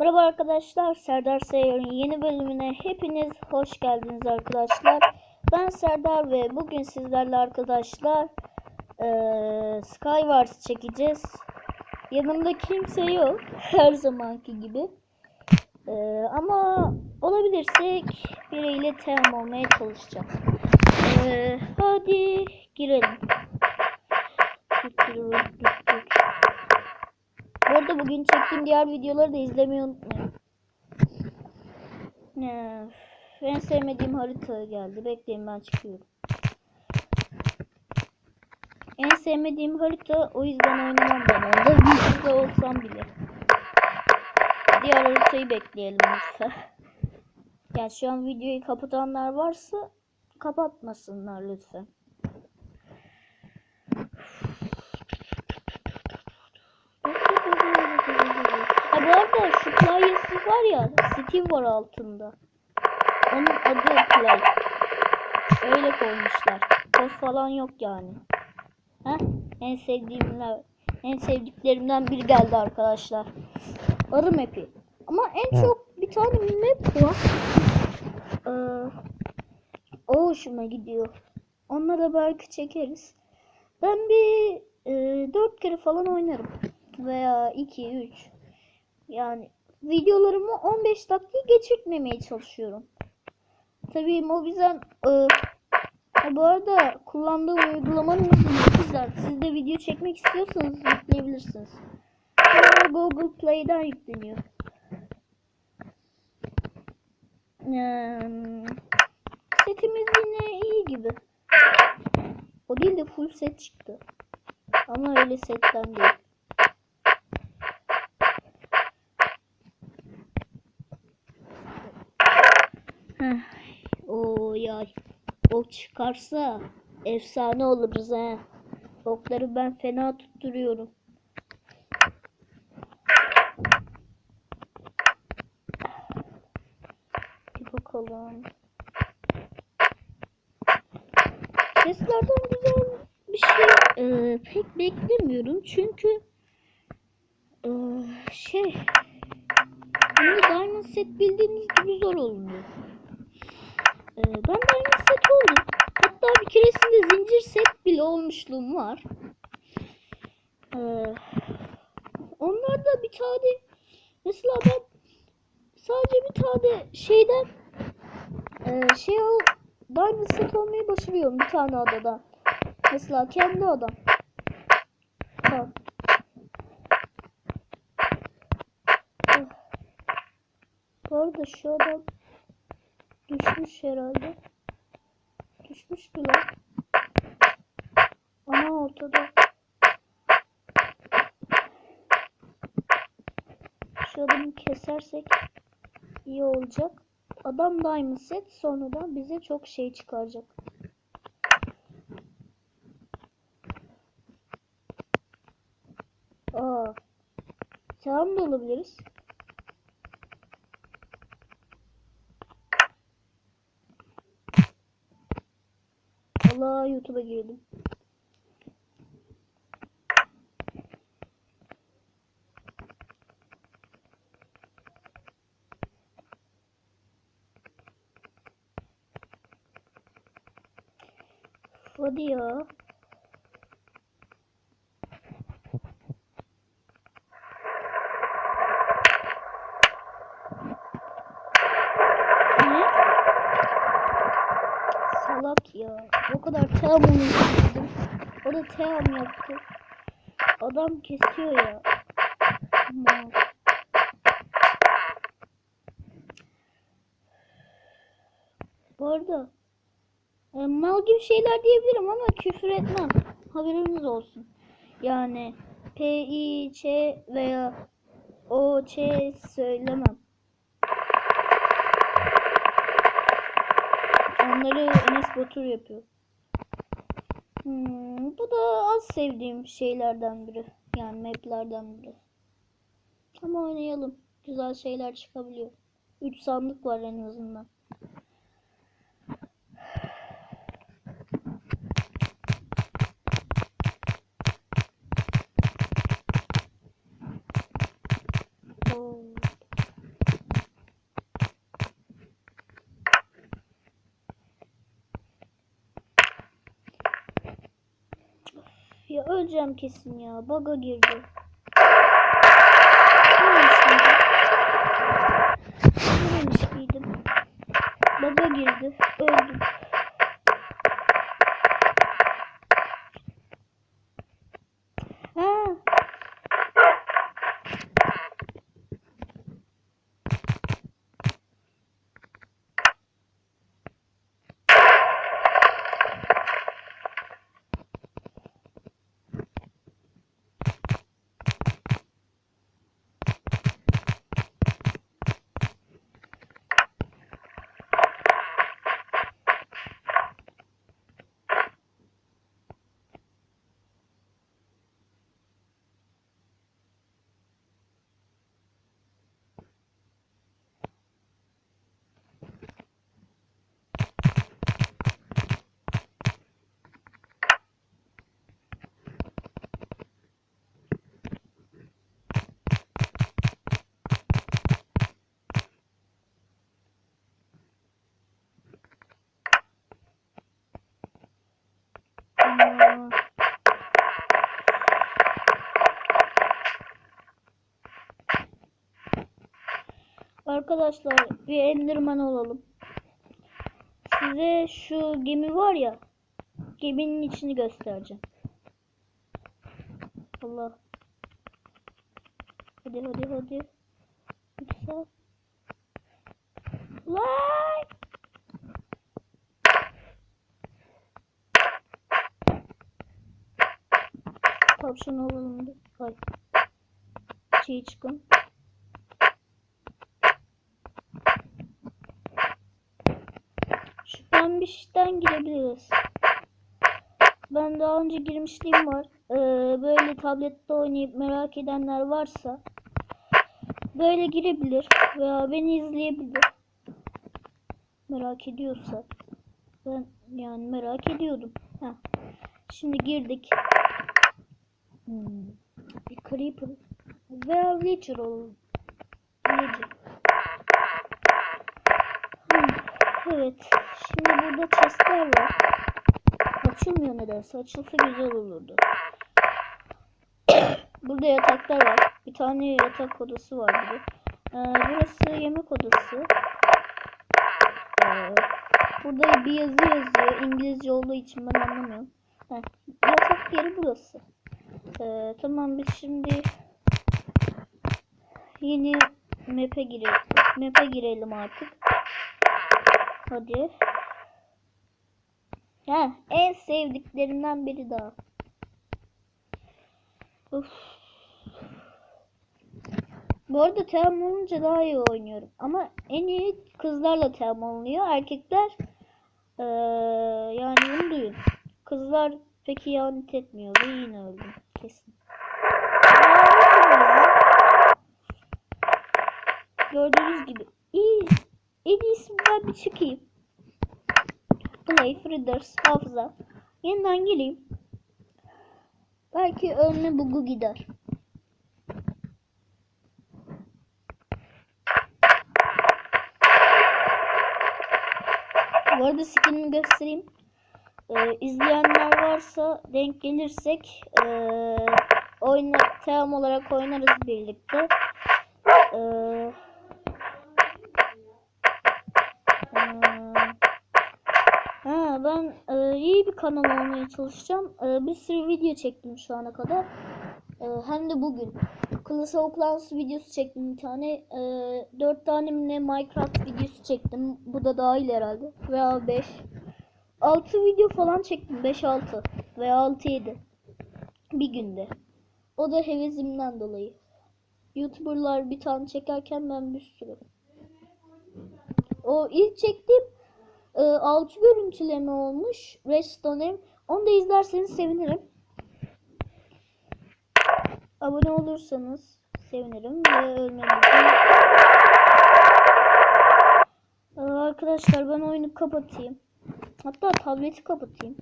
Merhaba arkadaşlar, Serdar Sayar'ın yeni bölümüne hepiniz hoş geldiniz arkadaşlar. Ben Serdar ve bugün sizlerle arkadaşlar eee Skywars çekeceğiz. Yanımda kimse yok, her zamanki gibi. Eee, ama olabilirsek biriyle team olmaya çalışacağım. Eee, hadi girelim. Bu arada bugün çektiğim diğer videoları da izlemeyi unutmayın. Ne? En sevmediğim harita geldi. Bekleyin ben çıkıyorum. En sevmediğim harita o yüzden oynamam ben onda. Videoda olsam bile. Diğer haritayı bekleyelim lütfen. Yani şu an videoyu kapatanlar varsa kapatmasınlar lütfen. Ha bu playesi var ya Steam var altında. Onun adı Play. Öyle koymuşlar. Kod falan yok yani. Ha? En sevdiğimler en sevdiklerimden biri geldi arkadaşlar. Arı map'i. Ama en çok bir tane map var. Ee, o hoşuma gidiyor. Onlara belki çekeriz. Ben bir e, 4 kere falan oynarım. Veya 2, 3. Yani videolarımı 15 dakikayı geçirtmemeye çalışıyorum. Tabii Mobizen e, bu arada kullandığım uygulamanın adı Mobizler. Siz de video çekmek istiyorsanız yükleyebilirsiniz. Google Play'den yükleniyor. Eee, setimiz yine iyi gibi. O değil de full set çıktı. Ama öyle setten değil. Heh. Ya. Ok çıkarsa efsane oluruz ha. Okları ben fena tutturuyorum. Bir bakalım. Seslerden güzel bir şey e, pek beklemiyorum çünkü e, şey bunu Diamond set bildiğiniz gibi zor oluyor. E, ben Diamond set oldum. Hatta bir keresinde zincir set bile olmuşluğum var. E, onlarda bir tane mesela ben sadece bir tane şeyden e, şey ol, Diamond set olmayı başarıyorum bir tane adadan. Mesela kendi adam. Tamam. Bu arada şu adam düşmüş herhalde. Düşmüştü lan. Ama ortada. Şu adamı kesersek iyi olacak. Adam diamond set sonradan bize çok şey çıkaracak. Aa. Tamam da olabiliriz. Allah YouTube'a girdim. Hadi ya. Ne? Salak ya. O kadar team onu. O da team yaptı. Adam kesiyor ya. Mal. Bu arada e, mal gibi şeyler diyebilirim ama küfür etmem. Haberiniz olsun. Yani P, I, Ç veya O, Ç söylemem. Onları Batur yapıyor. Hmm, bu da az sevdiğim şeylerden biri. Yani maplerden biri. Ama oynayalım. Güzel şeyler çıkabiliyor. 3 sandık var en azından. Öleceğim kesin ya. Baga girdi. Neymiş miydim? Baga girdi. Öldüm. Ha. Aa. Arkadaşlar bir Enderman olalım. Size şu gemi var ya. Geminin içini göstereceğim. Allah. Hadi hadi hadi. Yüksel. Lan! Tavşan olalım. Ay. Şey çıkın. Pembişten girebiliriz. Ben daha önce girmişliğim var. Ee, böyle tablette oynayıp merak edenler varsa böyle girebilir veya beni izleyebilir. Merak ediyorsa. Ben yani merak ediyordum. Heh. Şimdi girdik. Hmm. Bir creeper veya villager olalım. Villager. Hmm. Evet. Şimdi burada chestler var. Açılmıyor nedense. Açılsa güzel olurdu. burada yataklar var. Bir tane yatak odası var burada. Ee, burası yemek odası. Ee, burada bir yazı yazıyor. İngilizce olduğu için ben anlamıyorum. Heh, yatak yeri burası. Ee, tamam biz şimdi yeni map'e girelim. Map'e girelim artık. Hadi. Ha, en sevdiklerimden biri daha. Uf. Bu arada team olunca daha iyi oynuyorum. Ama en iyi kızlarla team olunuyor. Erkekler eee, yani bunu duyun. Kızlar pek ihanet etmiyor. Ve yine öldüm. Kesin. Gördüğünüz gibi. İyi. En iyisi ben bir çıkayım. Play, Fritters, hafıza. Yeniden gireyim. Belki ölme bugu gider. Bu arada skinimi göstereyim. Ee, izleyenler varsa denk gelirsek ee, oyna, team olarak oynarız birlikte. Kanal olmaya çalışacağım. Ee, bir sürü video çektim şu ana kadar. Ee, hem de bugün. Clash of Clans videosu çektim bir tane. Ee, 4 tane ne Minecraft videosu çektim. Bu da dahil herhalde. Veya 5. 6 video falan çektim. 5-6 veya 6-7. Bir günde. O da hevesimden dolayı. Youtuberlar bir tane çekerken ben bir sürü. O ilk çektiğim e, 6 görüntüleme olmuş. Redstone'im. Onu da izlerseniz sevinirim. Abone olursanız sevinirim ve ölmenizi. Ee, Arkadaşlar ben oyunu kapatayım. Hatta tableti kapatayım.